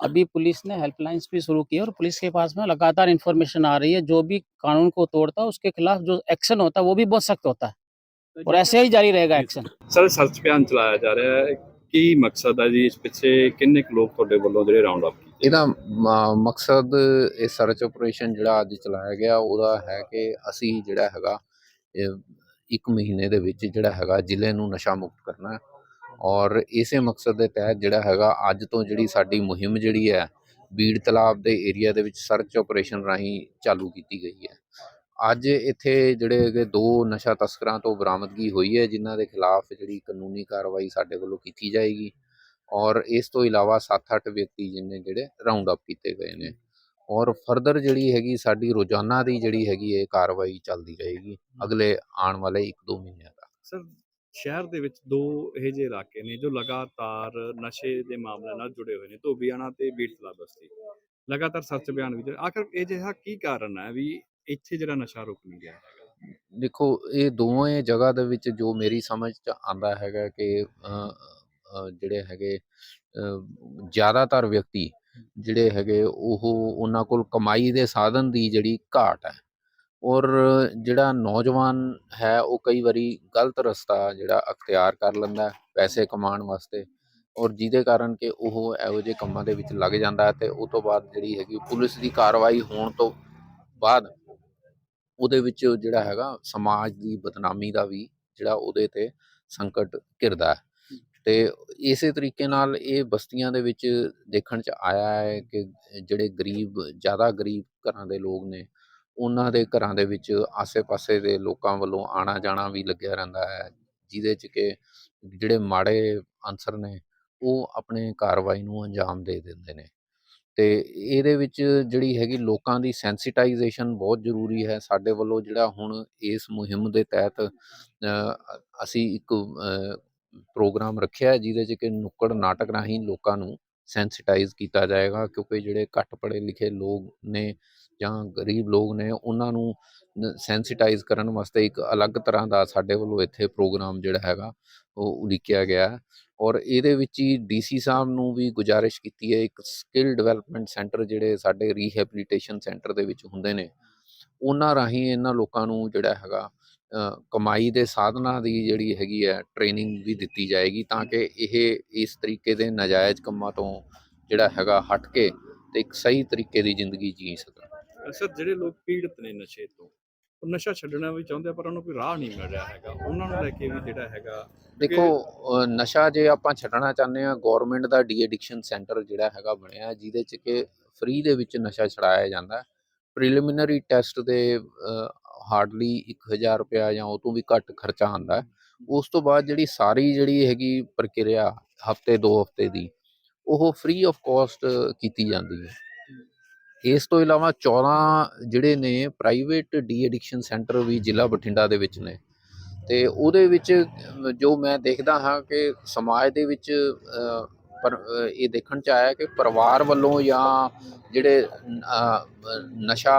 अभी पुलिस ने हेल्पलाइंस भी शुरू की है और पुलिस के पास में लगातार इन्फॉर्मेशन आ रही है जो भी कानून को तोड़ता है उसके खिलाफ जो एक्शन होता है वो भी बहुत सख्त होता है और ऐसे ही जारी रहेगा एक्शन ਸਰ ਸਰਚ ਅਭਿਆਨ ਚਲਾਇਆ ਜਾ ਰਿਹਾ ਹੈ ਕੀ ਮਕਸਦ ਹੈ ਜੀ? ਇਸ ਪਿੱਛੇ ਕਿੰਨੇ ਕੁ ਲੋਕ ਤੁਹਾਡੇ ਵੱਲੋਂ ਜਿਹੜੇ ਰਾਉਂਡ ਅਪ ਕੀਤੇ? ਇਹਦਾ ਮ- ਮਕਸਦ ਇਹ ਸਰਚ ਆਪਰੇਸ਼ਨ ਜਿਹੜਾ ਅੱਜ ਚਲਾਇਆ ਗਿਆ, ਉਹਦਾ ਹੈ ਕਿ ਅਸੀਂ ਜਿਹੜਾ ਹੈਗਾ, ਇਹ ਇੱਕ ਮਹੀਨੇ ਦੇ ਵਿੱਚ ਜਿਹੜਾ ਹੈਗਾ ਜ਼ਿਲ੍ਹੇ ਨੂੰ ਨਸ਼ਾ ਮੁਕਤ ਕਰਨਾ ਹੈ। ਔਰ ਇਸੇ ਮਕਸਦ ਦੇ ਤਹਿਤ ਜਿਹੜਾ ਹੈਗਾ, ਅੱਜ ਤੋਂ ਜਿਹੜੀ ਸਾਡੀ ਮੁਹਿੰਮ ਜਿਹੜੀ ਹੈ, ਬੀੜ ਤਲਾਬ ਦੇ ਏਰੀਆ ਦੇ ਵਿੱਚ ਸਰਚ ਆਪਰੇਸ਼ਨ ਰਾਹੀਂ ਚਾਲੂ ਕੀਤੀ ਗਈ ਹੈ। ਅੱਜ ਇੱਥੇ ਜਿਹੜੇ ਹੈਗੇ ਦੋ ਨਸ਼ਾ ਤਸਕਰਾਂ ਤੋਂ ਬਰਾਮਦਗੀ ਹੋਈ ਹੈ ਜਿਨ੍ਹਾਂ ਦੇ ਖਿਲਾਫ ਜਿਹੜੀ ਕਾਨੂੰਨੀ ਕਾਰਵਾਈ ਸਾਡੇ ਵੱਲੋਂ ਕੀਤੀ ਜਾਏਗੀ ਔਰ ਇਸ ਤੋਂ ਇਲਾਵਾ 7-8 ਵਿਅਕਤੀ ਜਿਨ੍ਹਾਂ ਜਿਹੜੇ ਰਾਉਂਡ ਅਪ ਕੀਤੇ ਗਏ ਨੇ ਔਰ ਫਰਦਰ ਜਿਹੜੀ ਹੈਗੀ ਸਾਡੀ ਰੋਜ਼ਾਨਾ ਦੀ ਜਿਹੜੀ ਹੈਗੀ ਇਹ ਕਾਰਵਾਈ ਚੱਲਦੀ ਰਹੇਗੀ ਅਗਲੇ ਆਉਣ ਵਾਲੇ 1-2 ਮਹੀਨਿਆਂ ਤੱਕ। ਸਰ ਸ਼ਹਿਰ ਦੇ ਵਿੱਚ ਦੋ ਇਹ ਜਿਹੇ ਇਲਾਕੇ ਨੇ ਜੋ ਲਗਾਤਾਰ ਨਸ਼ੇ ਦੇ ਮਾਮਲੇ ਨਾਲ ਜੁੜੇ ਹੋਏ ਨੇ ਧੋਬੀਆਣਾ ਤੇ ਬੀੜਤਲਾ ਬਸਤੀ। ਲਗਾਤਾਰ ਸਰਚ ਅਭਿਆਨ ਵਿੱਚ ਆਖਰ ਇਹ ਜਿਹਾ ਕੀ ਕਾਰਨ ਹੈ ਵੀ ਇੱਥੇ ਜਿਹੜਾ ਨਸ਼ਾ ਰੁਕ ਨਹੀਂ ਹੈਗਾ। ਦੇਖੋ ਇਹ ਦੋਵੇਂ ਜਗ੍ਹਾ ਦੇ ਵਿੱਚ ਜੋ ਮੇਰੀ ਸਮਝ ਚ ਆਂਦਾ ਹੈਗਾ ਕਿ ਜਿਹੜੇ ਹੈਗੇ ਜ਼ਿਆਦਾਤਰ ਵਿਅਕਤੀ ਜਿਹੜੇ ਹੈਗੇ ਉਹ ਉਹਨਾਂ ਕੋਲ ਕਮਾਈ ਦੇ ਸਾਧਨ ਦੀ ਜਿਹੜੀ ਘਾਟ ਹੈ। ਔਰ ਜਿਹੜਾ ਨੌਜਵਾਨ ਹੈ ਉਹ ਕਈ ਵਾਰੀ ਗਲਤ ਰਸਤਾ ਜਿਹੜਾ ਅਖਤਿਆਰ ਕਰ ਲੈਂਦਾ ਹੈ ਪੈਸੇ ਕਮਾਉਣ ਵਾਸਤੇ। ਔਰ ਜਿਹਦੇ ਕਾਰਨ ਕਿ ਉਹ ਇਹੋ ਜਿਹੇ ਕੰਮਾਂ ਦੇ ਵਿੱਚ ਲੱਗ ਜਾਂਦਾ ਹੈ ਤੇ ਉਸ ਤੋਂ ਬਾਅਦ ਜਿਹੜੀ ਹੈਗੀ ਪੁਲਿਸ ਦੀ ਕਾਰਵਾਈ ਹੋਣ ਤੋਂ ਬਾਅਦ ਉਹਦੇ ਵਿੱਚ ਜਿਹੜਾ ਹੈਗਾ ਸਮਾਜ ਦੀ ਬਦਨਾਮੀ ਦਾ ਵੀ ਜਿਹੜਾ ਉਹਦੇ ਤੇ ਸੰਕਟ ਘਿਰਦਾ ਹੈ। ਤੇ ਇਸੇ ਤਰੀਕੇ ਨਾਲ ਇਹ ਬਸਤੀਆਂ ਦੇ ਵਿੱਚ ਦੇਖਣ ਚ ਆਇਆ ਹੈ ਕਿ ਜਿਹੜੇ ਗਰੀਬ ਜ਼ਿਆਦਾ ਗਰੀਬ ਘਰਾਂ ਦੇ ਲੋਕ ਨੇ ਉਹਨਾਂ ਦੇ ਘਰਾਂ ਦੇ ਵਿੱਚ ਆਸੇ-ਪਾਸੇ ਦੇ ਲੋਕਾਂ ਵੱਲੋਂ ਆਣਾ ਜਾਣਾ ਵੀ ਲੱਗਿਆ ਰਹਿੰਦਾ ਹੈ ਜਿਹਦੇ ਚ ਕਿ ਜਿਹੜੇ ਮਾੜੇ ਅਨਸਰ ਨੇ ਉਹ ਆਪਣੇ ਕਾਰਵਾਈ ਨੂੰ ਅੰਜਾਮ ਦੇ ਦਿੰਦੇ ਨੇ। ਤੇ ਇਹਦੇ ਵਿੱਚ ਜਿਹੜੀ ਹੈਗੀ ਲੋਕਾਂ ਦੀ ਸੈਂਸੀਟਾਈਜੇਸ਼ਨ ਬਹੁਤ ਜ਼ਰੂਰੀ ਹੈ। ਸਾਡੇ ਵੱਲੋਂ ਜਿਹੜਾ ਹੁਣ ਇਸ ਮੁਹਿੰਮ ਦੇ ਤਹਿਤ ਅਸੀਂ ਇੱਕ ਪ੍ਰੋਗਰਾਮ ਰੱਖਿਆ ਜਿਹਦੇ 'ਚ ਕਿ ਨੁੱਕੜ ਨਾਟਕ ਰਾਹੀਂ ਲੋਕਾਂ ਨੂੰ ਸੈਂਸੀਟਾਈਜ਼ ਕੀਤਾ ਜਾਏਗਾ, ਕਿਉਂਕਿ ਜਿਹੜੇ ਘੱਟ ਪੜ੍ਹੇ ਲਿਖੇ ਲੋਕ ਨੇ ਜਾਂ ਗਰੀਬ ਲੋਕ ਨੇ, ਉਹਨਾਂ ਨੂੰ ਸੈਂਸਿਟਾਈਜ਼ ਕਰਨ ਵਾਸਤੇ ਇੱਕ ਅਲੱਗ ਤਰ੍ਹਾਂ ਦਾ ਸਾਡੇ ਵੱਲੋਂ ਇੱਥੇ ਪ੍ਰੋਗਰਾਮ ਜਿਹੜਾ ਹੈਗਾ, ਉਹ ਉਲੀਕਿਆ ਗਿਆ ਔਰ ਇਹਦੇ ਵਿੱਚ ਹੀ ਡੀਸੀ ਸਾਹਿਬ ਨੂੰ ਵੀ ਗੁਜ਼ਾਰਿਸ਼ ਕੀਤੀ ਹੈ, ਇੱਕ ਸਕਿੱਲ ਡਿਵੈਲਪਮੈਂਟ ਸੈਂਟਰ ਜਿਹੜੇ ਸਾਡੇ ਰੀਹੈਬਿਲਿਟੇਸ਼ਨ ਸੈਂਟਰ ਦੇ ਵਿੱਚ ਹੁੰਦੇ ਨੇ, ਉਹਨਾਂ ਰਾਹੀਂ ਇਹਨਾਂ ਲੋਕਾਂ ਨੂੰ ਜਿਹੜਾ ਹੈਗਾ ਕਮਾਈ ਦੇ ਸਾਧਨਾਂ ਦੀ ਜਿਹੜੀ ਹੈਗੀ ਹੈ ਟ੍ਰੇਨਿੰਗ ਵੀ ਦਿੱਤੀ ਜਾਏਗੀ ਤਾਂ ਕਿ ਇਹ ਇਸ ਤਰੀਕੇ ਦੇ ਨਾਜਾਇਜ਼ ਕੰਮਾਂ ਤੋਂ ਜਿਹੜਾ ਹੈਗਾ ਹਟ ਕੇ ਤੇ ਇੱਕ ਸਹੀ ਤਰੀਕੇ ਦੀ ਜ਼ਿੰਦਗੀ ਜੀ ਸਕਣ। ਸਰ ਜਿਹੜੇ ਲੋਕ ਪੀੜਤ ਨੇ ਨਸ਼ੇ ਤੋਂ ਉਹ ਨਸ਼ਾ ਛੱਡਣਾ ਵੀ ਚਾਹੁੰਦੇ ਆ ਪਰ ਉਹਨੂੰ ਕੋਈ ਰਾਹ ਨਹੀਂ ਮਿਲ ਰਿਹਾ ਹੈਗਾ। ਉਹਨਾਂ ਨੂੰ ਲੈ ਕੇ ਵੀ ਜਿਹੜਾ ਹੈਗਾ ਦੇਖੋ ਅ, ਨਸ਼ਾ ਜੇ ਆਪਾਂ ਛੱਡਣਾ ਚਾਹੁੰਦੇ ਆ ਗਵਰਨਮੈਂਟ ਦਾ ਡੀ ਐਡਿਕਸ਼ਨ ਸੈਂਟਰ ਜਿਹੜਾ ਹੈਗਾ ਬਣਿਆ ਜਿਹਦੇ ਚ ਕਿ ਫ੍ਰੀ ਦੇ ਵਿੱਚ ਨਸ਼ਾ ਛਡਾਇਆ ਜਾਂਦਾ ਪ੍ਰੀਲਿਮਿਨਰੀ ਟੈਸਟ ਦੇ ਹਾਰਡਲੀ 1000 ਰੁਪਇਆ ਜਾਂ ਉਹ ਤੋਂ ਵੀ ਘੱਟ ਖਰਚਾ ਆਂਦਾ ਉਸ ਤੋਂ ਬਾਅਦ ਜਿਹੜੀ ਸਾਰੀ ਜਿਹੜੀ ਹੈਗੀ ਪ੍ਰਕਿਰਿਆ ਹਫ਼ਤੇ ਦੋ ਹਫ਼ਤੇ ਦੀ ਉਹ ਫ੍ਰੀ ਆਫ ਕਾਸਟ ਕੀਤੀ ਜਾਂਦੀ ਹੈ। ਇਸ ਤੋਂ ਇਲਾਵਾ 14 ਜਿਹੜੇ ਨੇ ਪ੍ਰਾਈਵੇਟ ਡੀ ਐਡਿਕਸ਼ਨ ਸੈਂਟਰ ਵੀ ਜ਼ਿਲ੍ਹਾ ਬਠਿੰਡਾ ਦੇ ਵਿੱਚ ਨੇ। ਤੇ ਉਹਦੇ ਵਿੱਚ ਜੋ ਮੈਂ ਦੇਖਦਾ ਹਾਂ ਕਿ ਸਮਾਜ ਦੇ ਵਿੱਚ ਪਰ ਇਹ ਦੇਖਣ ਚ ਆਇਆ ਕਿ ਪਰਿਵਾਰ ਵੱਲੋਂ ਜਾਂ ਜਿਹੜੇ ਨਸ਼ਾ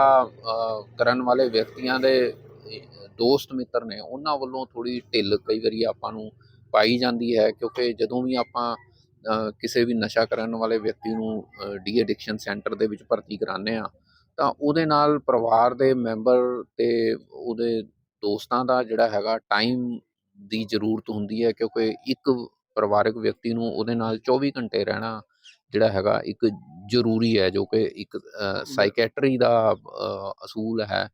ਕਰਨ ਵਾਲੇ ਵਿਅਕਤੀਆਂ ਦੇ ਦੋਸਤ ਮਿੱਤਰ ਨੇ, ਉਹਨਾਂ ਵੱਲੋਂ ਥੋੜੀ ਢਿੱਲ ਕਈ ਵਾਰੀ ਆਪਾਂ ਨੂੰ ਪਾਈ ਜਾਂਦੀ ਹੈ। ਕਿਉਂਕਿ ਜਦੋਂ ਵੀ ਆਪਾਂ ਕਿਸੇ ਵੀ ਨਸ਼ਾ ਕਰਨ ਵਾਲੇ ਵਿਅਕਤੀ ਨੂੰ ਡੀ ਐਡਿਕਸ਼ਨ ਸੈਂਟਰ ਦੇ ਵਿੱਚ ਭਰਤੀ ਕਰਾਉਂਦੇ ਆ ਤਾਂ ਉਹਦੇ ਨਾਲ ਪਰਿਵਾਰ ਦੇ ਮੈਂਬਰ ਤੇ ਉਹਦੇ ਦੋਸਤਾਂ ਦਾ ਜਿਹੜਾ ਹੈਗਾ ਟਾਈਮ ਦੀ ਜ਼ਰੂਰਤ ਹੁੰਦੀ ਹੈ ਕਿਉਂਕਿ ਇੱਕ ਪਰਿਵਾਰਕ ਵਿਅਕਤੀ ਨੂੰ ਉਹਦੇ ਨਾਲ 24 ਘੰਟੇ ਰਹਿਣਾ ਜਿਹੜਾ ਹੈਗਾ ਇੱਕ ਜ਼ਰੂਰੀ ਹੈ ਜੋ ਕਿ ਇੱਕ ਸਾਈਕੈਟਰੀ ਦਾ ਅਸੂਲ ਹੈ।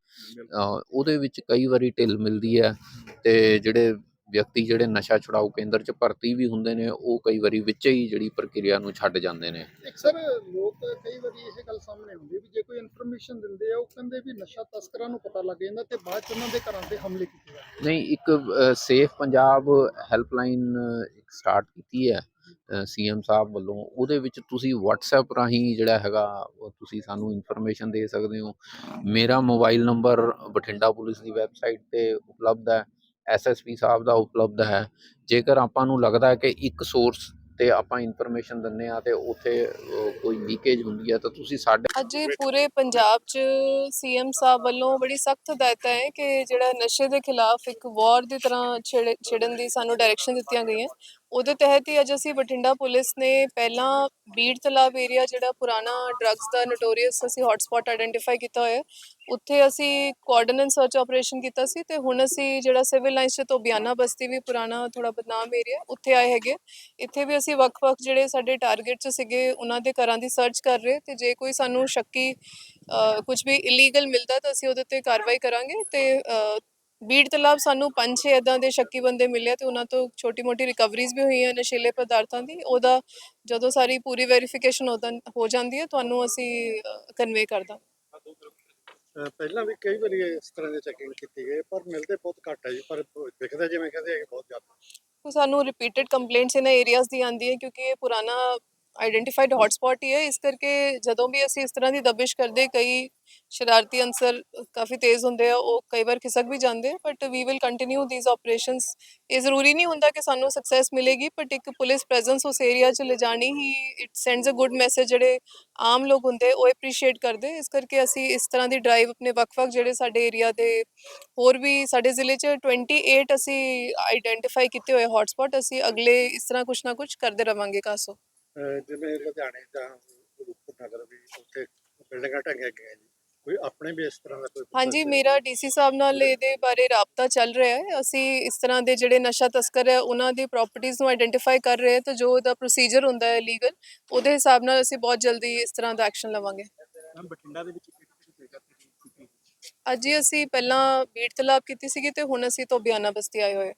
ਉਹਦੇ ਵਿੱਚ ਕਈ ਵਾਰੀ ਢਿੱਲ ਮਿਲਦੀ ਹੈ ਤੇ ਜਿਹੜੇ ਵਿਅਕਤੀ ਜਿਹੜੇ ਨਸ਼ਾ ਛੁਡਾਊ ਕੇਂਦਰ 'ਚ ਭਰਤੀ ਵੀ ਹੁੰਦੇ ਨੇ ਉਹ ਕਈ ਵਾਰੀ ਵਿੱਚ ਹੀ ਜਿਹੜੀ ਪ੍ਰਕਿਰਿਆ ਨੂੰ ਛੱਡ ਜਾਂਦੇ ਨੇ। ਸਰ ਲੋਕ ਕਈ ਵਾਰੀ ਇਹ ਗੱਲ ਸਾਹਮਣੇ ਆਉਂਦੀ ਵੀ ਜੇ ਕੋਈ ਇਨਫੋਰਮੇਸ਼ਨ ਦਿੰਦੇ ਆ ਉਹ ਕਹਿੰਦੇ ਵੀ ਨਸ਼ਾ ਤਸਕਰਾਂ ਨੂੰ ਪਤਾ ਲੱਗ ਜਾਂਦਾ ਤੇ ਬਾਅਦ ਚ ਉਹਨਾਂ ਦੇ ਘਰਾਂ ਤੇ ਹਮਲੇ ਕੀਤੇ ਜਾਂਦੇ ਨਹੀਂ ਇੱਕ ਸੇਫ ਪੰਜਾਬ ਹੈਲਪਲਾਈਨ ਇੱਕ ਸਟਾਰਟ ਕੀਤੀ ਹੈ ਸੀਐਮ ਸਾਹਿਬ ਵੱਲੋਂ। ਉਹਦੇ ਵਿੱਚ ਤੁਸੀਂ WhatsApp ਰਾਹੀਂ ਜਿਹੜਾ ਹੈਗਾ ਉਹ ਤੁਸੀਂ ਸਾਨੂੰ ਇਨਫੋਰਮੇਸ਼ਨ ਦੇ ਸਕਦੇ ਹੋ। ਮੇਰਾ ਮੋਬਾਈਲ ਨੰਬਰ ਬਠਿੰਡਾ ਪੁਲਿਸ ਦੀ ਵੈਬਸਾਈਟ ਤੇ ਉਪਲਬਧ ਹੈ। ਐਸਐਸਪੀ ਸਾਹਿਬ ਦਾ ਉਪਲਬਧ ਹੈ। ਜੇਕਰ ਆਪਾਂ ਨੂੰ ਲੱਗਦਾ ਹੈ ਕਿ ਇੱਕ ਸੋਰਸ ਤੇ ਆਪਾਂ ਇਨਫੋਰਮੇਸ਼ਨ ਦਿੰਨੇ ਆ ਤੇ ਉੱਥੇ ਕੋਈ ਲੀਕੇਜ ਹੁੰਦੀ ਹੈ, ਤਾਂ ਤੁਸੀਂ ਸਾਡੇ ਅੱਜ ਪੂਰੇ ਪੰਜਾਬ 'ਚ ਸੀਐਮ ਸਾਹਿਬ ਵੱਲੋਂ ਬੜੀ ਸਖਤ ਹਦਾਇਤਾਂ ਹੈ ਕਿ ਜਿਹੜਾ ਨਸ਼ੇ ਦੇ ਖਿਲਾਫ ਇੱਕ ਵਾਰ ਦੀ ਤਰ੍ਹਾਂ ਛਿੜ- ਦੀ ਸਾਨੂੰ ਡਾਇਰੈਕਸ਼ਨ ਦਿੱਤੀਆਂ ਗਈਆਂ। ਉਹਦੇ ਤਹਿਤ ਹੀ ਅੱਜ ਅਸੀਂ ਬਠਿੰਡਾ ਪੁਲਿਸ ਨੇ ਪਹਿਲਾਂ ਬੀੜ ਤਲਾਬ ਏਰੀਆ ਜਿਹੜਾ ਪੁਰਾਣਾ ਡਰੱਗਸ ਦਾ ਨੋਟੋਰੀਅਸ ਅਸੀਂ ਹੌਟਸਪੌਟ ਆਇਡੈਂਟੀਫਾਈ ਕੀਤਾ ਹੋਇਆ। ਉੱਥੇ ਅਸੀਂ ਕੋਆਰਡੀਨੇਟ ਸਰਚ ਆਪਰੇਸ਼ਨ ਕੀਤਾ ਸੀ ਤੇ ਹੁਣ ਅਸੀਂ ਜਿਹੜਾ ਸਿਵਲ ਲਾਈਨਸ 'ਚ ਤੋਂ ਬਿਆਨਾ ਬਸਤੀ ਵੀ ਪੁਰਾਣਾ ਥੋੜਾ ਬਦਨਾਮ ਏਰੀਆ ਉੱਥੇ ਆਏ ਹੈਗੇ। ਇੱਥੇ ਵੀ ਅਸੀਂ ਵੱਖ-ਵੱਖ ਜਿਹੜੇ ਸਾਡੇ ਟਾਰਗੇਟ 'ਚ ਸੀਗੇ, ਉਹਨਾਂ ਦੇ ਘਰਾਂ ਦੀ ਸਰਚ ਕਰ ਰਹੇ ਤੇ ਜੇ ਕੋਈ ਸਾਨੂੰ ਸ਼ੱਕੀ ਕੁਝ ਵੀ ਇਲੀਗਲ ਮਿਲਦਾ ਤਾਂ ਅਸੀਂ ਉਹਦੇ ਤੇ ਕਾਰਵਾਈ ਕਰਾਂਗੇ ਤੇ ਬੀੜ ਤਲਾਬ ਸਾਨੂੰ ਪੰਜ ਛੇ ਇਦਾਂ ਦੇ ਸ਼ੱਕੀ ਬੰਦੇ ਮਿਲੇ ਤੇ ਉਹਨਾਂ ਤੋਂ ਛੋਟੀ-ਮੋਟੀ ਰਿਕਵਰੀਜ਼ ਵੀ ਹੋਈਆਂ ਨਸ਼ੀਲੇ ਪਦਾਰਥਾਂ ਦੀ। ਉਹਦਾ ਜਦੋਂ ਸਾਰੀ ਪੂਰੀ ਵੈਰੀਫਿਕੇਸ਼ਨ ਹੋ ਜਾਂਦੀ ਹੈ, ਤੁਹਾਨੂੰ ਅਸੀਂ ਕਨਵੇ ਕਰਦਾ ਪਹਿਲਾਂ ਵੀ ਕਈ ਵਾਰੀ ਇਸ ਤਰ੍ਹਾਂ ਦੇ ਚੈਕਿੰਗ ਕੀਤੀ ਗਈ, ਪਰ ਮਿਲਦੇ ਬਹੁਤ ਘੱਟ ਹੈ ਜੀ, ਪਰ ਦਿਖਦਾ ਜਿਵੇਂ ਕਹਿੰਦੇ ਬਹੁਤ ਜ਼ਿਆਦਾ। ਸਾਨੂੰ ਰਿਪੀਟਡ ਕੰਪਲੇਂਟਸ ਇਹਨਾਂ ਏਰੀਆਜ਼ ਦੀ ਆਉਂਦੀ ਹੈ, ਕਿਉਂਕਿ ਇਹ ਪੁਰਾਣਾ ਆਈਡੈਂਟੀਫਾਈਡ ਹੌਟਸਪੌਟ ਹੀ ਹੈ। ਇਸ ਕਰਕੇ ਜਦੋਂ ਵੀ ਅਸੀਂ ਇਸ ਤਰ੍ਹਾਂ ਦੀ ਦਬਿਸ਼ ਕਰਦੇ, ਕਈ ਸ਼ਰਾਰਤੀ ਅਨਸਰ ਕਾਫੀ ਤੇਜ਼ ਹੁੰਦੇ ਆ, ਉਹ ਕਈ ਵਾਰ ਖਿਸਕ ਵੀ ਜਾਂਦੇ but we will continue these operations ਇਹ ਜ਼ਰੂਰੀ ਨਹੀਂ ਹੁੰਦਾ ਕਿ ਸਾਨੂੰ ਸਕਸੈਸ ਮਿਲੇਗੀ ਬਟ ਇੱਕ ਪੁਲਿਸ ਪ੍ਰੈਜ਼ੈਂਸ ਉਸ ਏਰੀਆ 'ਚ ਲਿਜਾਣੀ ਹੀ it sends a good message ਜਿਹੜੇ ਆਮ ਲੋਕ ਹੁੰਦੇ, ਉਹ ਐਪਰੀਸ਼ੀਏਟ ਕਰਦੇ। ਇਸ ਕਰਕੇ ਅਸੀਂ ਇਸ ਤਰ੍ਹਾਂ ਦੀ ਡਰਾਈਵ ਆਪਣੇ ਵੱਖ-ਵੱਖ ਜਿਹੜੇ ਸਾਡੇ ਏਰੀਆ ਦੇ ਹੋਰ ਵੀ ਸਾਡੇ ਜ਼ਿਲ੍ਹੇ 'ਚ 28 ਅਸੀਂ ਆਈਡੈਂਟੀਫਾਈ ਕੀਤੇ ਹੋਏ ਹੌਟਸਪੌਟ ਅਸੀਂ ਅਗਲੇ ਇਸ ਤਰ੍ਹਾਂ ਕੁਝ ਨਾ ਕੁਝ ਕਰਦੇ ਰਵਾਂਗੇ ਕਾਸੋ। ਜਿਵੇਂ ਲੁਧਿਆਣੇ ਜਾਂ ਰੂਪਨਗਰ ਨਗਰ ਵੀ ਉੱਥੇ ਬਿਲਡਿੰਗਾਂ ਢੰਗੀਆਂ ਗਈਆਂ ਜੀ। ਕੋਈ ਆਪਣੇ ਵੀ ਇਸ ਤਰ੍ਹਾਂ ਦਾ ਕੋਈ ਹਾਂਜੀ ਮੇਰਾ ਡੀਸੀ ਸਾਹਿਬ ਨਾਲ ਇਹਦੇ ਬਾਰੇ ਰਾਬਤਾ ਚੱਲ ਰਿਹਾ ਹੈ। ਅਸੀਂ ਇਸ ਤਰ੍ਹਾਂ ਦੇ ਜਿਹੜੇ ਨਸ਼ਾ ਤਸਕਰ ਹੈ ਉਹਨਾਂ ਦੀ ਪ੍ਰਾਪਰਟੀਆਂ ਨੂੰ ਆਇਡੈਂਟੀਫਾਈ ਕਰ ਰਹੇ ਹਾਂ ਤੇ ਜੋ ਉਹਦਾ ਪ੍ਰੋਸੀਜਰ ਹੁੰਦਾ ਹੈ ਲੀਗਲ ਉਹਦੇ ਹਿਸਾਬ ਨਾਲ ਅਸੀਂ ਬਹੁਤ ਜਲਦੀ ਇਸ ਤਰ੍ਹਾਂ ਦਾ ਐਕਸ਼ਨ ਲਵਾਂਗੇ। ਮੈਮ ਬਠਿੰਡਾ ਦੇ ਵਿੱਚ ਅੱਜ ਹੀ ਅਸੀਂ ਪਹਿਲਾਂ ਬੀੜ ਤਲਾਬ ਕੀਤੀ ਸੀਗੀ ਤੇ ਹੁਣ ਅਸੀਂ ਤੋਂ ਬਿਆਨਾ ਬਸਤੀ ਆਏ ਹੋਏ?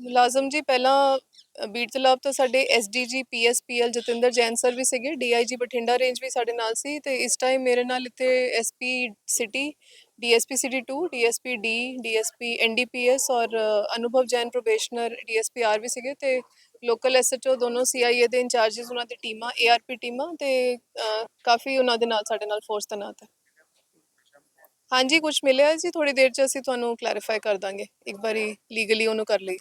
ਮੁਲਾਜ਼ਮ ਜੀ ਪਹਿਲਾਂ ਅ, ਬੀੜ ਤਲਾਬ ਤੋਂ ਸਾਡੇ SDG PSPL Jatinder Jain sir ਵੀ ਸੀਗੇ ਡੀਆਈਜੀ ਬਠਿੰਡਾ ਰੇਂਜ ਵੀ ਸਾਡੇ ਨਾਲ ਸੀ ਤੇ ਇਸ ਟਾਈਮ ਮੇਰੇ ਨਾਲ ਇੱਥੇ SP city DSP city 2 DSP D DSP NDPS ਔਰ ਅ, Anubhav Jain probationer DSP R ਵੀ ਸੀਗੇ ਤੇ ਲੋਕਲ ਐਸਐਚਓ ਦੋਨੋਂ ਸੀਆਈਏ ਦੇ ਇੰਚਾਰजेस ਉਹਨਾਂ ਦੀ ਟੀਮਾਂ ਏਆਰਪੀ ਟੀਮਾਂ ਤੇ ਕਾਫੀ ਉਹਨਾਂ ਦੇ ਨਾਲ ਸਾਡੇ ਨਾਲ ਫੋਰਸ ਤੈਨਾਤ ਹੈ ਹਾਂਜੀ ਕੁਝ ਮਿਲਿਆ ਜੀ ਥੋੜੀ ਦੇਰ ਚ ਅਸੀਂ ਤੁਹਾਨੂੰ ਕਲੈਰੀਫਾਈ ਕਰ ਦਾਂਗੇ। ਇੱਕ ਵਾਰੀ ਲੀਗਲੀ ਉਹਨੂੰ ਕਰ ਲਈ